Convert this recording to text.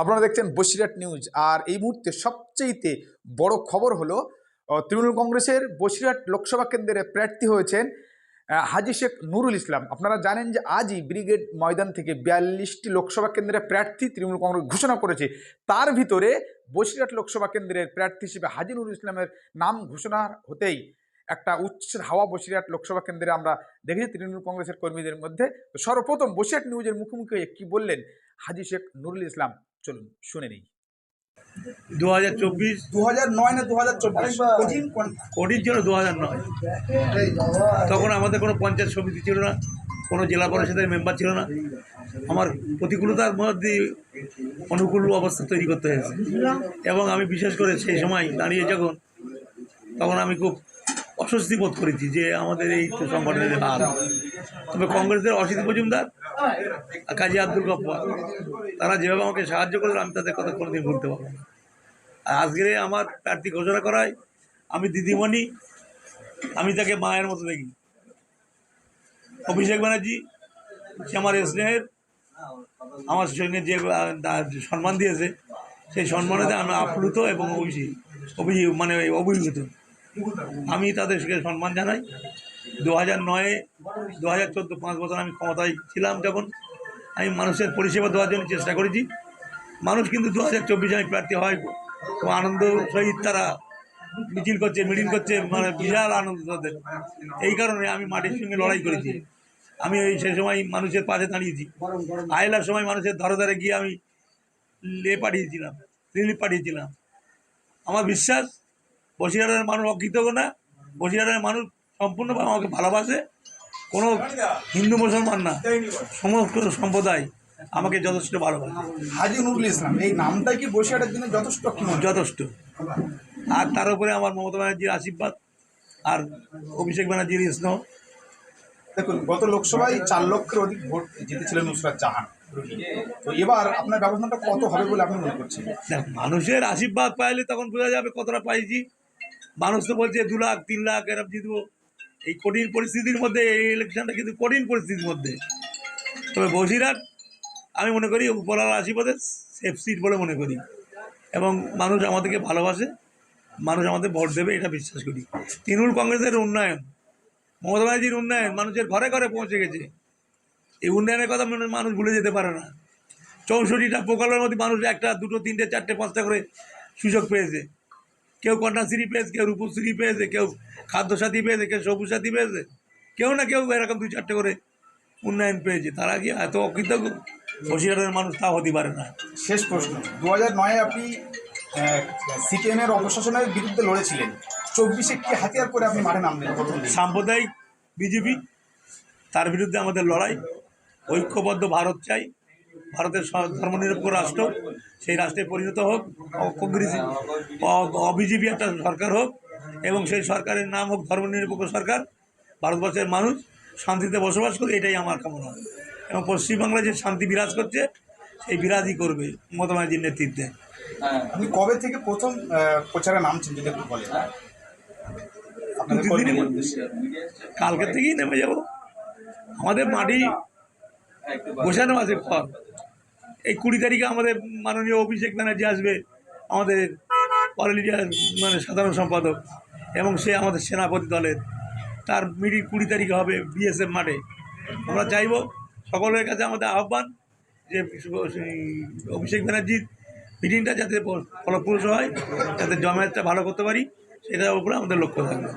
আপনারা দেখছেন বসিরহাট নিউজ। আর এই মুহূর্তে সবচেয়েতে বড় খবর হলো তৃণমূল কংগ্রেসের বসিরহাট লোকসভা কেন্দ্রে প্রার্থী হয়েছেন হাজি শেখ নুরুল ইসলাম। আপনারা জানেন যে আজই ব্রিগেড ময়দান থেকে বিয়াল্লিশটি লোকসভা কেন্দ্রের প্রার্থী তৃণমূল কংগ্রেস ঘোষণা করেছে। তার ভিতরে বসিরহাট লোকসভা কেন্দ্রের প্রার্থী হিসেবে হাজি নুরুল ইসলামের নাম ঘোষণা হতেই একটা উচ্ছের হাওয়া বসিরহাট লোকসভা কেন্দ্রে আমরা দেখেছি তৃণমূল কংগ্রেসের কর্মীদের মধ্যে। তো সর্বপ্রথম বসিরহাট নিউজের মুখোমুখি হয়ে কি বললেন হাজি শেখ নুরুল ইসলাম? চলুন শুনে নেই। দু হাজার চব্বিশ। দু হাজার নয় না দু হাজার চব্বিশ কঠিন কোটির জন্য দু হাজার নয়। তখন আমাদের কোনো পঞ্চায়েত সমিতি ছিল না কোনো জেলা পরিষদের মেম্বার ছিল না। আমার প্রতিকূলতার মধ্যে অনুকূল অবস্থা তৈরি করতে হয়েছে। এবং আমি বিশেষ করে সেই সময় দাঁড়িয়ে যখন তখন আমি খুব অস্বস্তি বোধ করেছি যে আমাদের এই সংগঠনের হাল তবে কংগ্রেসের অসিত মজুমদার আর কাজী আব্দুল গফ্ফার তারা যেভাবে আমাকে সাহায্য করলেন, আমি তাদের কথা কোনোদিন ভুলতে পারব না। আর আজকে আমার প্রার্থী ঘোষণা করায়, আমি দিদিমণি, আমি তাকে মায়ের মতো দেখি। অভিষেক ব্যানার্জি, সে আমার স্নেহের, আমার সঙ্গে যে সম্মান দিয়েছে, সেই সম্মানেতে আমি আপ্লুত এবং অভিষেক অভিযোগ মানে অভিভূত। আমি তাদেরকে সম্মান জানাই। দু হাজার নয়ে দু হাজার চোদ্দ পাঁচ বছর আমি ক্ষমতায় ছিলাম যখন। আমি মানুষের পরিষেবা দেওয়ার জন্য চেষ্টা করেছি। মানুষ কিন্তু দু হাজার চব্বিশে আমি প্রার্থী হয়। খুব আনন্দ সহিত তারা মিছিল করছে, মিটিং করছে মানে বিশাল আনন্দ তাদের। এই কারণে আমি মাটির সঙ্গে লড়াই করেছি। আমি ওই সেই সময় মানুষের পাশে দাঁড়িয়েছি। আয়লার সময় মানুষের ধরে ধরে গিয়ে আমি লে পাঠিয়েছিলাম, রিলিফ পাঠিয়েছিলাম। আমার বিশ্বাস বসিরহাটের মানুষ অকৃতজ্ঞ না। বসিরহাটের মানুষ সম্পূর্ণভাবে আমাকে ভালোবাসে। কোনো হিন্দু মুসলমান না। সমস্ত সম্প্রদায় আমাকে যথেষ্ট ভালোবাসে। হাজি নুরুল ইসলাম এই নামটাই কি বসিরহাটের জন্য যথেষ্ট? যথেষ্ট। আর তার উপরে আমার মমতা ব্যানার্জির আশীর্বাদ আর অভিষেক ব্যানার্জির স্নেহ। দেখুন গত লোকসভায় চার লক্ষের অধিক ভোট জিতেছিলেন নুসরাত জাহান। তো এবার আপনার ব্যবধানটা কত হবে বলে আপনি মনে করছেন? দেখ মানুষের আশীর্বাদ পাইলে তখন বোঝা যাবে কতটা পাইছি। মানুষ তো বলছে দু লাখ, তিন লাখ, এরম জিতবো এই কঠিন পরিস্থিতির মধ্যে, এই ইলেকশনটা কিন্তু কঠিন পরিস্থিতির মধ্যে। তবে বসিরহাট, আমি মনে করি উপরওয়ালার আশীর্বাদে সেফ সিট বলে মনে করি। এবং মানুষ আমাদেরকে ভালোবাসে, মানুষ আমাদের ভোট দেবে, এটা বিশ্বাস করি। তৃণমূল কংগ্রেসের উন্নয়ন, মমতা ব্যানার্জির উন্নয়ন, মানুষের ঘরে ঘরে পৌঁছে গেছে। এই উন্নয়নের কথা মানুষ ভুলে যেতে পারে না। চৌষট্টিটা প্রকল্পের মধ্যে মানুষ একটা, দুটো, তিনটে, চারটে, পাঁচটা করে সুযোগ পেয়েছে। কেউ কন্যাশ্রী পেয়েছে কেউ রূপশ্রী পেয়েছে কেউ খাদ্যসাথী পেয়েছে কেউ সবুজ সাথী পেয়েছে। কেউ না কেউ এরকম দু চারটে করে উন্নয়ন পেয়েছে। তারা কি এত অকৃতজ্ঞ? বসিরহাটের মানুষ তা হতে পারে না। শেষ প্রশ্ন। দু হাজার নয়ে আপনি সিপিএমের অপশাসনের বিরুদ্ধে লড়েছিলেন। চব্বিশে কি হাতিয়ার করে আপনি মাঠে নামলেন? সাম্প্রদায়িক বিজেপি তার বিরুদ্ধে আমাদের লড়াই। ঐক্যবদ্ধ ভারত চাই। ভারতের ধর্মনিরপেক্ষ রাষ্ট্র সেই রাষ্ট্রে পরিণত হোক কংগ্রেস অবিজেপি একটা সরকার হোক এবং সেই সরকারের নাম হোক ধর্মনিরপেক্ষ সরকার ভারতবর্ষের মানুষ শান্তিতে বসবাস করে এটাই আমার কামনা। এবং পশ্চিমবাংলায় যে শান্তি বিরাজ করছে সেই বিরাজই করবে মমতা ব্যানার্জির নেতৃত্বে। আপনি কবে থেকে প্রথম প্রচারে নামছেন যদি একটু বলেন। উদ্দেশ্যে। কালকে থেকেই নেমে যাব। আমাদের মাটি বসানো আছে পর। এই কুড়ি তারিখে আমাদের মাননীয় অভিষেক ব্যানার্জি আসবে, আমাদের পলিটিক্যাল মানে সাধারণ সম্পাদক, এবং সে আমাদের সেনাপতি দলের। তার মিটিং কুড়ি তারিখে হবে বিএসএফ মাঠে। আমরা চাইব সকলের কাছে আমাদের আহ্বান যে অভিষেক ব্যানার্জির মিটিংটা যাতে ফলপ্রসূ হয়, যাতে জমায়েতটা ভালো করতে পারি, সেটার উপরে আমাদের লক্ষ্য থাকবে।